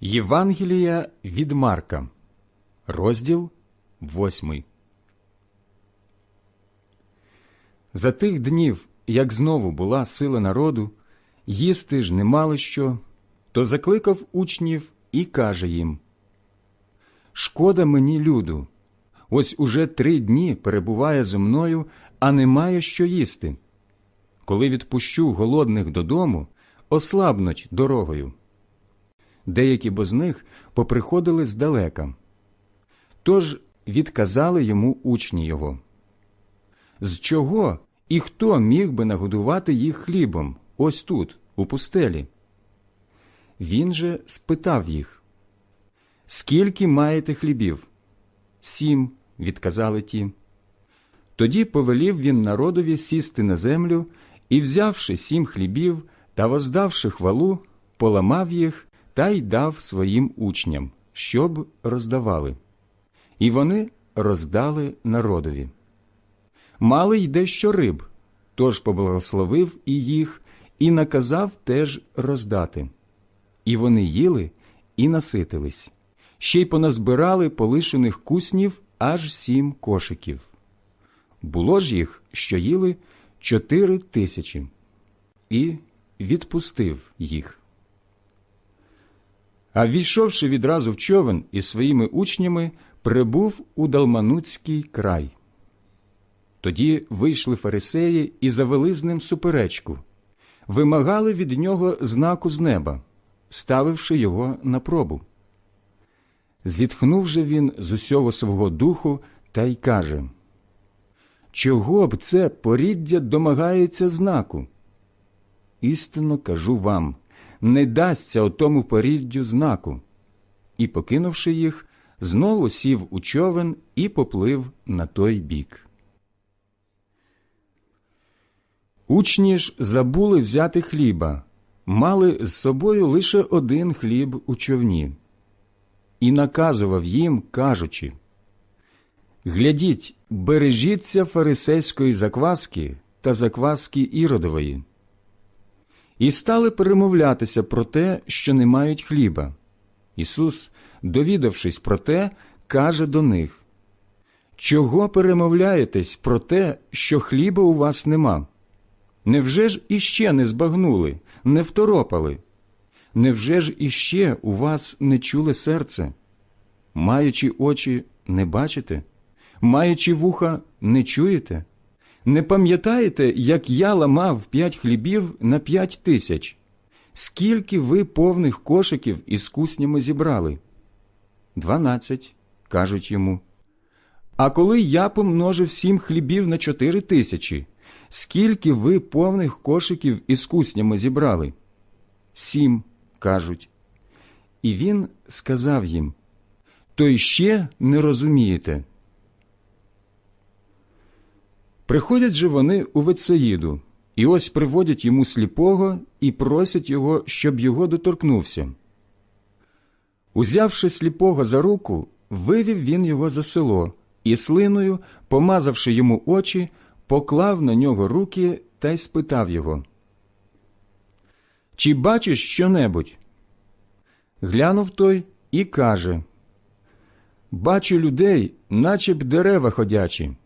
Євангелія від Марка, розділ 8. За тих днів, як знову була сила народу, їсти ж не мали що, то закликав учнів і каже їм Шкода мені, люду, ось уже три дні перебуває зо мною, а немає що їсти. Коли відпущу голодних додому, ослабнуть дорогою. Деякі бо з них поприходили здалека. Тож відказали йому учні його. З чого і хто міг би нагодувати їх хлібом ось тут, у пустелі? Він же спитав їх Скільки маєте хлібів? Сім, відказали ті. Тоді повелів він народові сісти на землю і, взявши сім хлібів та воздавши хвалу, поламав їх та й дав своїм учням, щоб роздавали. І вони роздали народові. Мали й дещо риб, тож поблагословив і їх, і наказав теж роздати. І вони їли і наситились, ще й поназбирали полишених куснів аж сім кошиків. Було ж їх, що їли чотири тисячі, і відпустив їх. А війшовши відразу в човен із своїми учнями, прибув у Далмануцький край. Тоді вийшли фарисеї і завели з ним суперечку, вимагали від нього знаку з неба, ставивши його на пробу. Зітхнув же він з усього свого духу та й каже Чого б це поріддя домагається знаку? Істинно кажу вам не дасться отому поріддю знаку. І, покинувши їх, знову сів у човен і поплив на той бік. Учні ж забули взяти хліба, мали з собою лише один хліб у човні, і наказував їм, кажучи Глядіть, бережіться фарисейської закваски та закваски іродової. І стали перемовлятися про те, що не мають хліба. Ісус, довідавшись про те, каже до них Чого перемовляєтесь про те, що хліба у вас нема? Невже ж іще не збагнули, не второпали? Невже ж іще у вас не чуле серце? Маючи очі, не бачите? Маючи вуха, не чуєте? Не пам'ятаєте, як я ламав п'ять хлібів на п'ять тисяч? Скільки ви повних кошиків із куснями зібрали? Дванадцять, кажуть йому. А коли я помножив сім хлібів на чотири тисячі, скільки ви повних кошиків із куснями зібрали? Сім, кажуть. І він сказав їм То ще не розумієте. Приходять же вони у Вецеїду, і ось приводять йому сліпого і просять його, щоб його доторкнувся. Узявши сліпого за руку, вивів він його за село і слиною, помазавши йому очі, поклав на нього руки та й спитав його. Чи бачиш щонебудь? Глянув той і каже Бачу людей, наче б дерева ходячі.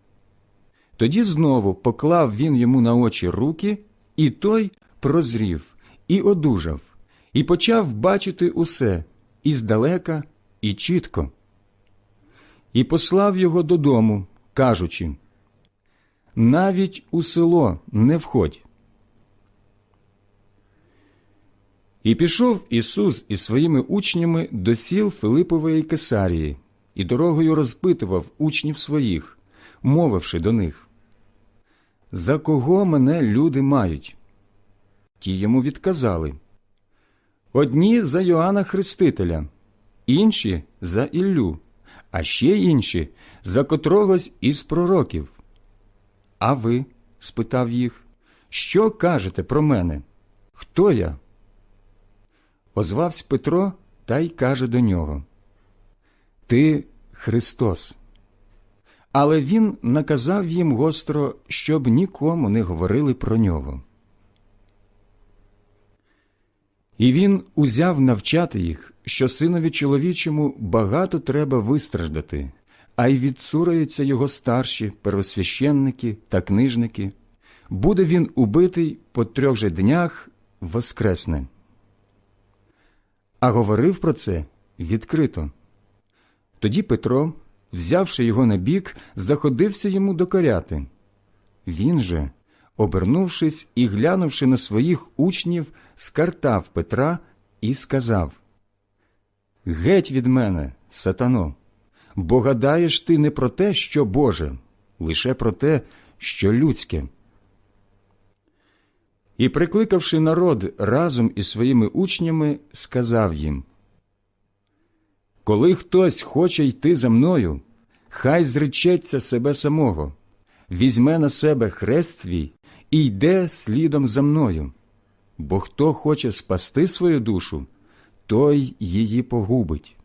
Тоді знову поклав він йому на очі руки, і той прозрів, і одужав, і почав бачити усе і здалека, і чітко. І послав його додому, кажучи навіть у село не входь. І пішов Ісус із своїми учнями до сіл Филипової Кесарії, і дорогою розпитував учнів своїх, мовивши до них За кого мене люди мають? Ті йому відказали Одні за Йоанна Хрестителя, інші за Іллю, а ще інші за котрогось із пророків. А ви? спитав їх, що кажете про мене? Хто я? Озвався Петро та й каже до нього Ти Христос. Але він наказав їм гостро, щоб нікому не говорили про нього. І він узяв навчати їх, що синові чоловічому багато треба вистраждати, а й відсураються його старші первосвященники та книжники. Буде він убитий по трьох же днях воскресне. А говорив про це відкрито. Тоді Петро, взявши його на бік, заходився йому докоряти. Він же, обернувшись і глянувши на своїх учнів, скартав Петра і сказав Геть від мене, сатано, бо гадаєш ти не про те, що Боже, лише про те, що людське. І, прикликавши народ разом із своїми учнями, сказав їм Коли хтось хоче йти за мною, хай зречеться себе самого, візьме на себе хрест свій і йде слідом за мною. Бо хто хоче спасти свою душу, той її погубить.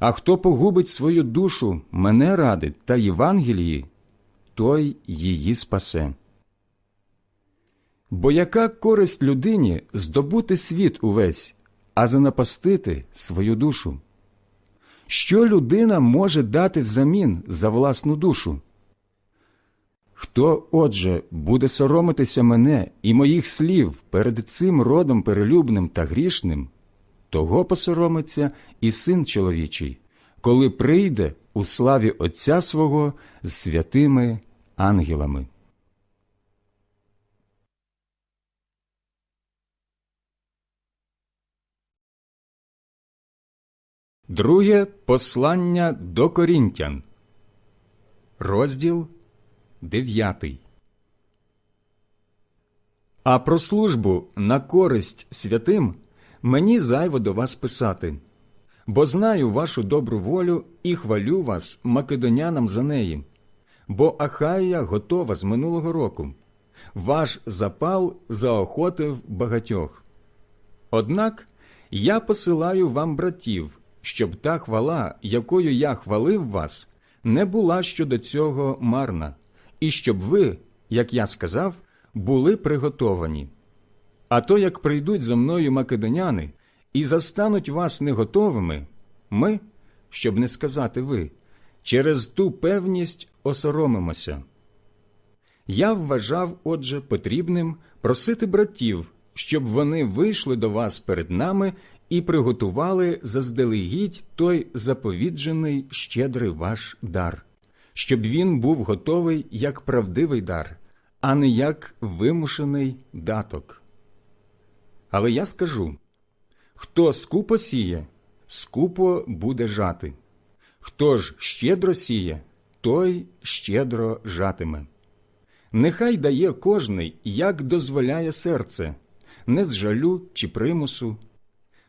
А хто погубить свою душу мене ради та Євангелії, той її спасе. Бо яка користь людині здобути світ увесь, а занапастити свою душу? Що людина може дати взамін за власну душу? Хто, отже, буде соромитися мене і моїх слів перед цим родом перелюбним та грішним, того посоромиться і син чоловічий, коли прийде у славі Отця свого з святими ангелами. Друге послання до Корінтян, розділ дев'ятий. А про службу на користь святим мені зайво до вас писати, бо знаю вашу добру волю і хвалю вас македонянам за неї, бо Ахая готова з минулого року. Ваш запал заохотив багатьох. Однак я посилаю вам братів щоб та хвала, якою я хвалив вас, не була щодо цього марна, і щоб ви, як я сказав, були приготовані. А то, як прийдуть за мною македоняни і застануть вас неготовими, ми, щоб не сказати ви, через ту певність осоромимося. Я вважав, отже, потрібним просити братів, щоб вони вийшли до вас перед нами і приготували заздалегідь той заповіджений щедрий ваш дар, щоб він був готовий як правдивий дар, а не як вимушений даток. Але я скажу хто скупо сіє, скупо буде жати, хто ж щедро сіє, той щедро жатиме. Нехай дає кожний, як дозволяє серце, не з жалю чи примусу,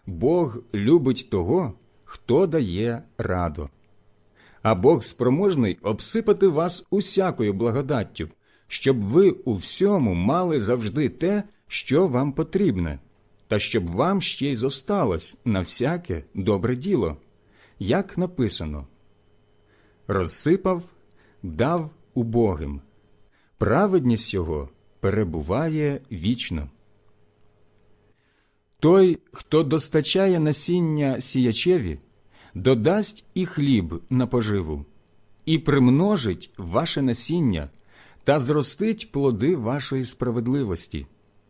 Бог любить того, хто дає раду. А Бог спроможний обсипати вас усякою благодаттю, щоб ви у всьому мали завжди те, що вам потрібне, та щоб вам ще й зосталось на всяке добре діло, як написано розсипав, дав убогим, праведність його перебуває вічно. Той, хто достачає насіння сіячеві, додасть і хліб на поживу, і примножить ваше насіння та зростить плоди вашої справедливості,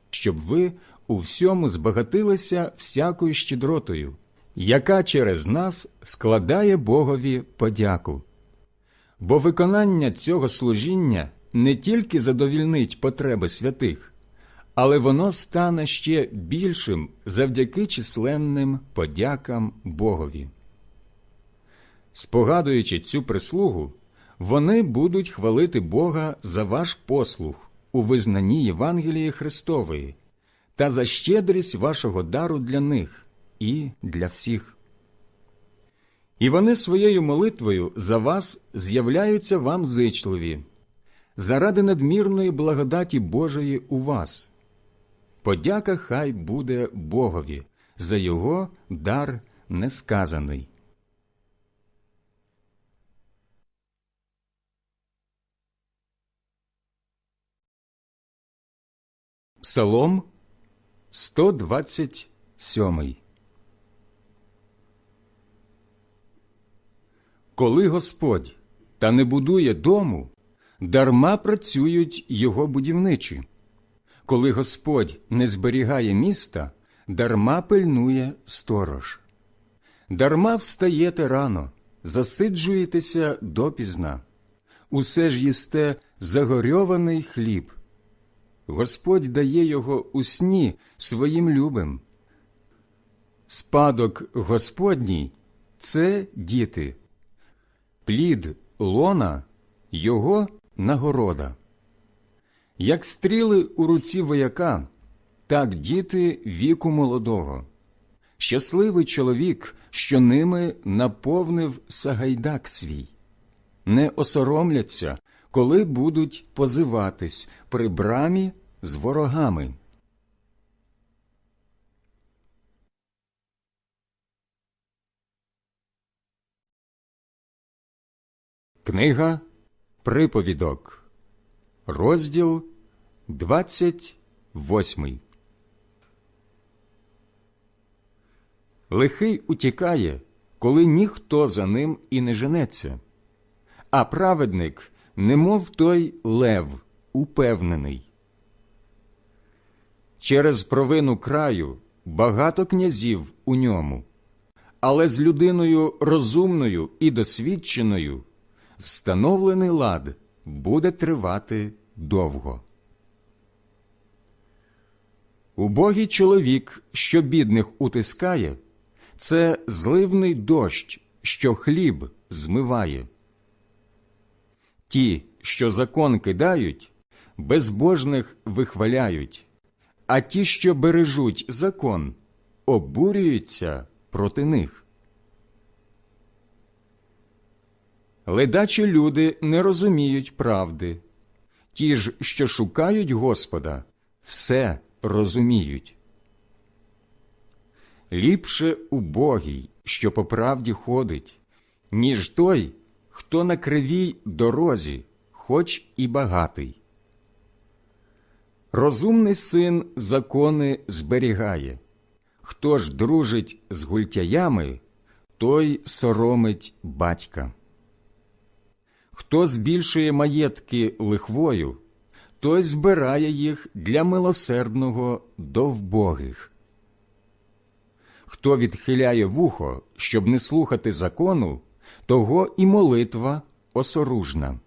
щоб ви у всьому збагатилися всякою щедротою, яка через нас складає Богові подяку. Бо виконання цього служіння не тільки задовільнить потреби святих але воно стане ще більшим завдяки численним подякам Богові. Спогадуючи цю прислугу, вони будуть хвалити Бога за ваш послух у визнанні Євангелії Христової та за щедрість вашого дару для них і для всіх. І вони своєю молитвою за вас з'являються вам зичливі, заради надмірної благодаті Божої у вас. Подяка хай буде Богові за його дар несказаний. Псалом 123 сьомий. Коли Господь та не будує дому, дарма працюють його будівничі. Коли Господь не зберігає міста, дарма пильнує сторож. Дарма встаєте рано, засиджуєтеся допізна. Усе ж їсте загорьований хліб. Господь дає його у сні своїм любим. Спадок Господній це діти, плід лона його нагорода. Як стріли у руці вояка, так діти віку молодого. Щасливий чоловік, що ними наповнив сагайдак свій. Не осоромляться, коли будуть позиватись при брамі з ворогами. Книга Приповідок, розділ 28 Лихий утікає, коли ніхто за ним і не женеться, а праведник, немов той лев, упевнений. Через провину краю багато князів у ньому, але з людиною розумною і досвідченою встановлений лад буде тривати довго. Убогий чоловік, що бідних утискає, це зливний дощ, що хліб змиває. Ті, що закон кидають, безбожних вихваляють, а ті, що бережуть закон, обурюються проти них. Ледачі люди не розуміють правди, ті ж, що шукають Господа, все розуміють. Ліпше убогий, що по правді ходить, ніж той, хто на кривій дорозі, хоч і багатий. Розумний син закони зберігає. Хто ж дружить з гультяями, той соромить батька. Хто збільшує маєтки лихвою, той збирає їх для милосердного до вбогих. Хто відхиляє вухо, щоб не слухати закону, того і молитва осоружна.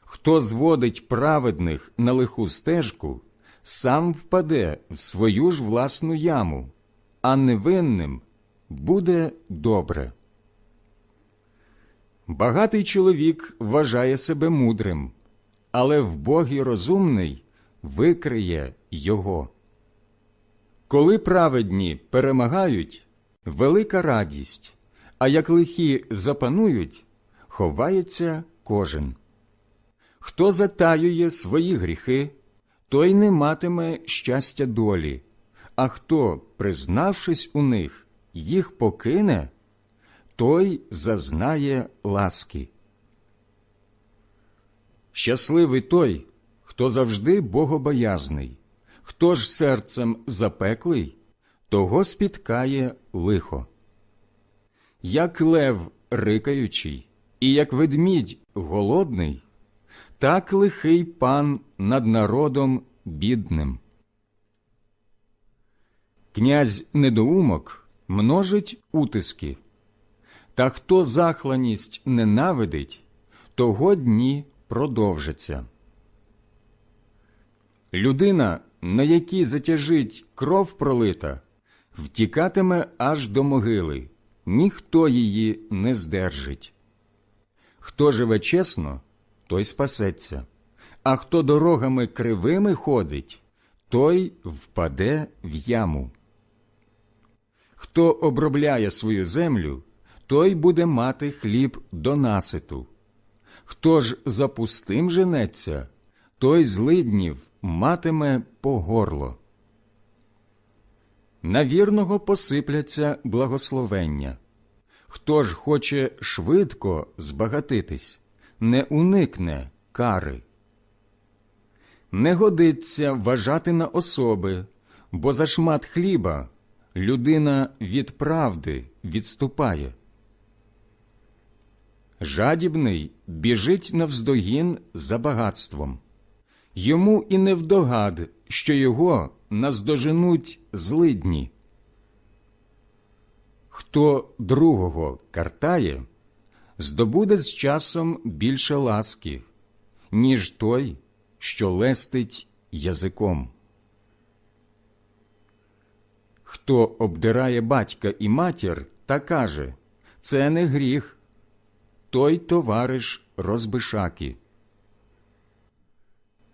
Хто зводить праведних на лиху стежку, сам впаде в свою ж власну яму, а невинним буде добре. Багатий чоловік вважає себе мудрим, але вбогий розумний викриє його. Коли праведні перемагають, велика радість, а як лихі запанують, ховається кожен. Хто затаює свої гріхи, той не матиме щастя долі, а хто, признавшись у них, їх покине, той зазнає ласки. Щасливий той, хто завжди богобоязний, хто ж серцем запеклий, того спіткає лихо. Як лев рикаючий, і як ведмідь голодний, так лихий пан над народом бідним. Князь недоумок множить утиски, та хто захланість ненавидить, того дні продовжаться. Людина, на якій затяжить кров пролита, втікатиме аж до могили, ніхто її не здержить. Хто живе чесно, той спасеться, а хто дорогами кривими ходить, той впаде в яму. Хто обробляє свою землю, той буде мати хліб до наситу. Хто ж за пустим женеться, той злиднів матиме по горло. На вірного посипляться благословення. Хто ж хоче швидко збагатитись, не уникне кари. Не годиться вважати на особи, бо за шмат хліба людина від правди відступає. Жадібний біжить навздогін за багатством. Йому і не вдогад, що його наздоженуть злидні. Хто другого картає, здобуде з часом більше ласки, ніж той, що лестить язиком. Хто обдирає батька і матір та каже це не гріх, той товариш розбишаки.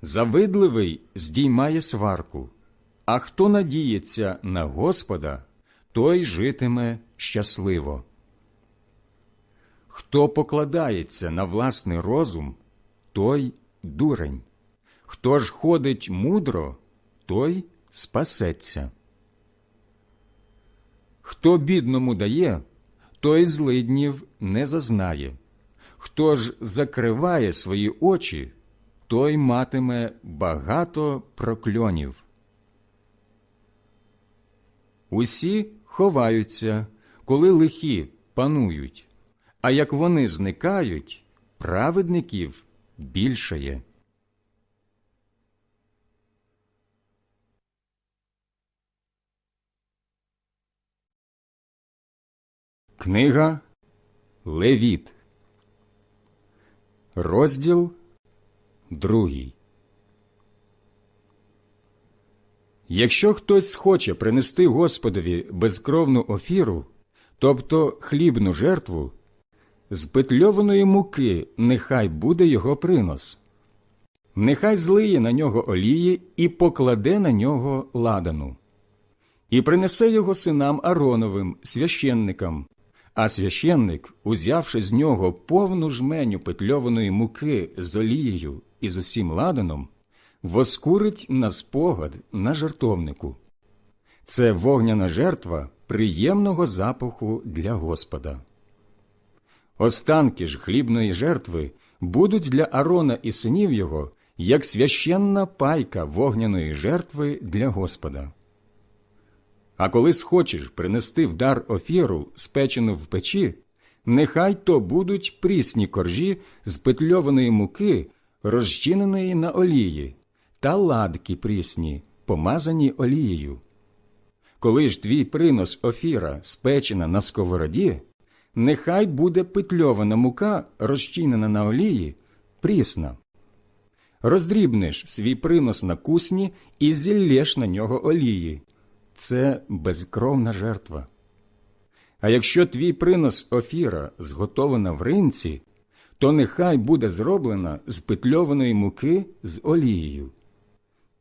Завидливий здіймає сварку, а хто надіється на Господа, той житиме щасливо. Хто покладається на власний розум, той дурень. Хто ж ходить мудро, той спасеться. Хто бідному дає, той злиднів не зазнає. Хто ж закриває свої очі, той матиме багато прокльонів. Усі ховаються, коли лихі панують, а як вони зникають, праведників більшає. Книга Левіт, розділ другий. Якщо хтось хоче принести Господові безкровну офіру, тобто хлібну жертву, з петльованої муки нехай буде його принос, нехай злиє на нього олії і покладе на нього ладану, і принесе його синам Ароновим, священникам, а священник, узявши з нього повну жменю петльованої муки з олією і з усім ладаном, воскурить на спогад на жертовнику. Це вогняна жертва приємного запаху для Господа. Останки ж хлібної жертви будуть для Арона і синів його як священна пайка вогняної жертви для Господа. А коли схочеш принести в дар офіру, спечену в печі, нехай то будуть прісні коржі з петльованої муки, розчиненої на олії, та ладки прісні, помазані олією. Коли ж твій принос офіра спечена на сковороді, нехай буде петльована мука, розчинена на олії, прісна. Роздрібнеш свій принос на кусні і зіллєш на нього олії. Це безкровна жертва. А якщо твій принос офіра зготована в ринці, то нехай буде зроблена з петльованої муки з олією.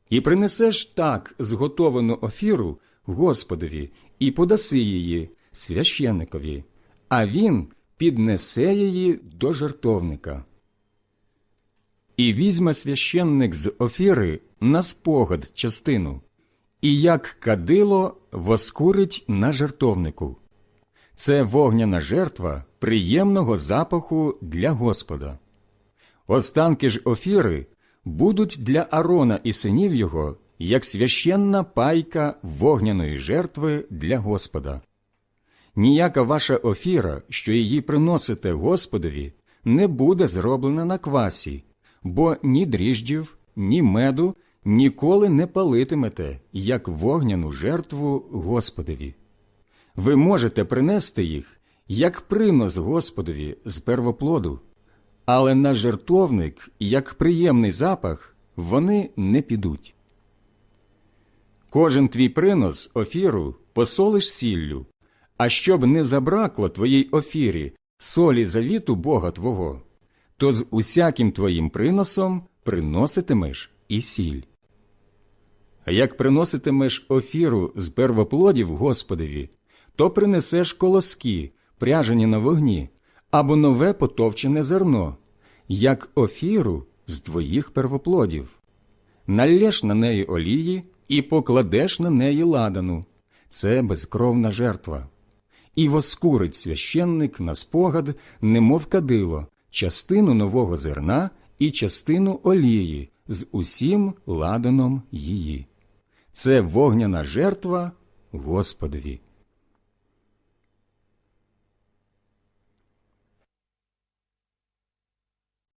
І принесеш так зготовану офіру Господові і подаси її священникові, а він піднесе її до жертовника. І візьме священник з офіри на спогад частину, і як кадило воскурить на жертовнику. Це вогняна жертва приємного запаху для Господа. Останки ж офіри будуть для Арона і синів його як священна пайка вогняної жертви для Господа. Ніяка ваша офіра, що її приносите Господові, не буде зроблена на квасі, бо ні дріждів, ні меду ніколи не палитимете, як вогняну жертву Господові. Ви можете принести їх, як принос Господові з первоплоду, але на жертовник, як приємний запах, вони не підуть. Кожен твій принос офіру посолиш сіллю, а щоб не забракло твоїй офірі солі завіту Бога Твого, то з усяким твоїм приносом приноситимеш і сіль. Як приноситимеш офіру з первоплодів Господові, то принесеш колоски, пряжені на вогні, або нове потовчене зерно, як офіру з твоїх первоплодів. Налєш на неї олії і покладеш на неї ладану. Це безкровна жертва. І воскурить священник на спогад, немов кадило, частину нового зерна і частину олії з усім ладаном її. Це вогняна жертва Господові.